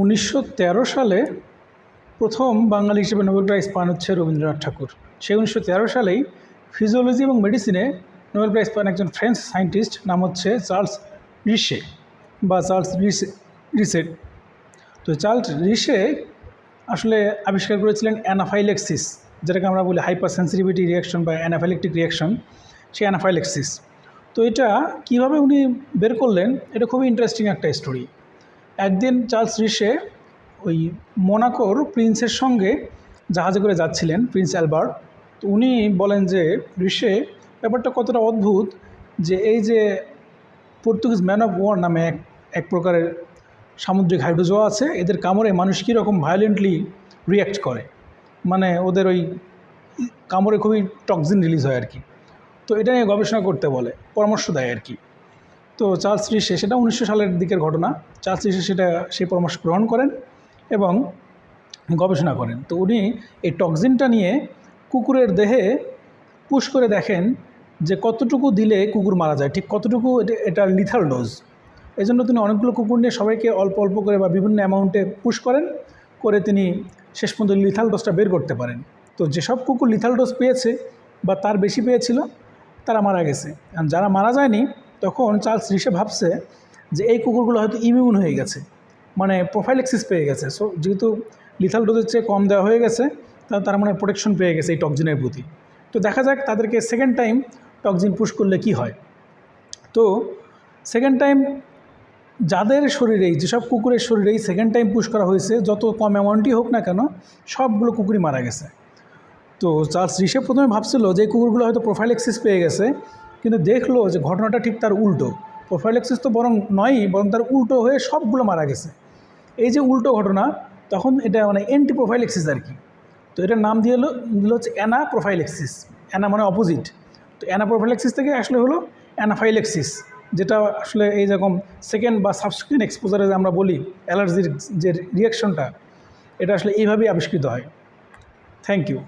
উনিশশো তেরো সালে প্রথম বাঙালি হিসেবে নোবেল প্রাইজ পান হচ্ছে রবীন্দ্রনাথ ঠাকুর। সেই উনিশশো তেরো সালেই ফিজিওলজি এবং মেডিসিনে নোবেল প্রাইজ পান একজন ফ্রেঞ্চ সায়েন্টিস্ট, নাম হচ্ছে চার্লস রিশে বা চার্লস রিসে রিসেট তো চার্লস রিসে আসলে আবিষ্কার করেছিলেন অ্যানাফাইলেক্সিস, যেটাকে আমরা বলি হাইপার সেন্সিটিভিটি রিয়াকশন বা অ্যানাফাইলেকটিক রিয়াকশন সেই অ্যানাফাইলেক্সিস। তো এটা কীভাবে উনি বের করলেন, এটা খুবই ইন্টারেস্টিং একটা স্টোরি। একদিন চার্লস রিসে ওই মোনাকোর প্রিন্সের সঙ্গে জাহাজে করে যাচ্ছিলেন, প্রিন্স অ্যালবার্ট। তো উনি বলেন যে, রিসে, ব্যাপারটা কতটা অদ্ভুত যে এই যে পর্তুগিজ ম্যান অফ ওয়ার নামে এক এক প্রকারের সামুদ্রিক হাইড্রোজোয়া আছে, এদের কামড়ে মানুষ কীরকম ভায়োলেন্টলি রিয়্যাক্ট করে। মানে ওদের ওই কামড়ে খুবই টক্সিন রিলিজ হয় আর কি। তো এটা নিয়ে গবেষণা করতে বলে, পরামর্শ দেয় আর কি। তো চার্লস রিশে সেটা উনিশশো সালের দিকের ঘটনা। চার্লস রিশে সেটা সেই পরামর্শ গ্রহণ করেন এবং গবেষণা করেন। তো উনি এই টক্সিনটা নিয়ে কুকুরের দেহে পুশ করে দেখেন যে কতটুকু দিলে কুকুর মারা যায়, ঠিক কতটুকু এটা লিথাল ডোজ এই জন্য তিনি অনেকগুলো কুকুর নিয়ে সবাইকে অল্প অল্প করে বা বিভিন্ন অ্যামাউন্টে পুশ করেন, করে তিনি শেষ পর্যন্ত লিথাল ডোজটা বের করতে পারেন। তো যেসব কুকুর লিথাল ডোজ পেয়েছে বা তার বেশি পেয়েছিল, তারা মারা গেছে। আর যারা মারা যায়নি তখন চার্লস রিসে ভাবছে যে এই কুকুরগুলো হয়তো ইমিউন হয়ে গেছে মানে প্রোফাইলেক্সিস পেয়ে গেছে। সো যেহেতু লিথাল ডোজের চেয়ে কম দেওয়া হয়ে গেছে, তা তার মানে প্রোটেকশন পেয়ে গেছে এই টক্সিনের প্রতি। তো দেখা যাক তাদেরকে সেকেন্ড টাইম টক্সিন পুশ করলে কি হয়। তো সেকেন্ড টাইম যাদের শরীরেই, যেসব কুকুরের শরীরেই সেকেন্ড টাইম পুশ করা হয়েছে, যত কম অ্যামাউন্টই হোক না কেন, সবগুলো কুকুরই মারা গেছে। তো চার্লস রিসে প্রথমে ভাবছিল যে কুকুরগুলো হয়তো প্রোফাইল প্রোফাইলেক্সিস পেয়ে গেছে কিন্তু দেখল যে ঘটনাটা ঠিক তার উল্টো। প্রোফাইলেক্সিস তো বরং নয়ই, বরং তার উল্টো হয়ে সবগুলো মারা গেছে। এই যে উল্টো ঘটনা, তখন এটা মানে এন্টি প্রোফাইলেক্সিস আর কি। তো এটার নাম দিয়ে হলো, দিল হচ্ছে অ্যানা প্রোফাইলেক্সিস অ্যানা মানে অপোজিট তো অ্যানা প্রোফাইলেক্সিস থেকে আসলে হলো অ্যানাফাইলেক্সিস, যেটা আসলে এই যেরকম সেকেন্ড বা সাবস্ক্রিন এক্সপোজারে যে আমরা বলি, অ্যালার্জির যে রিয়াকশনটা এটা আসলে এইভাবেই আবিষ্কৃত হয়। Thank you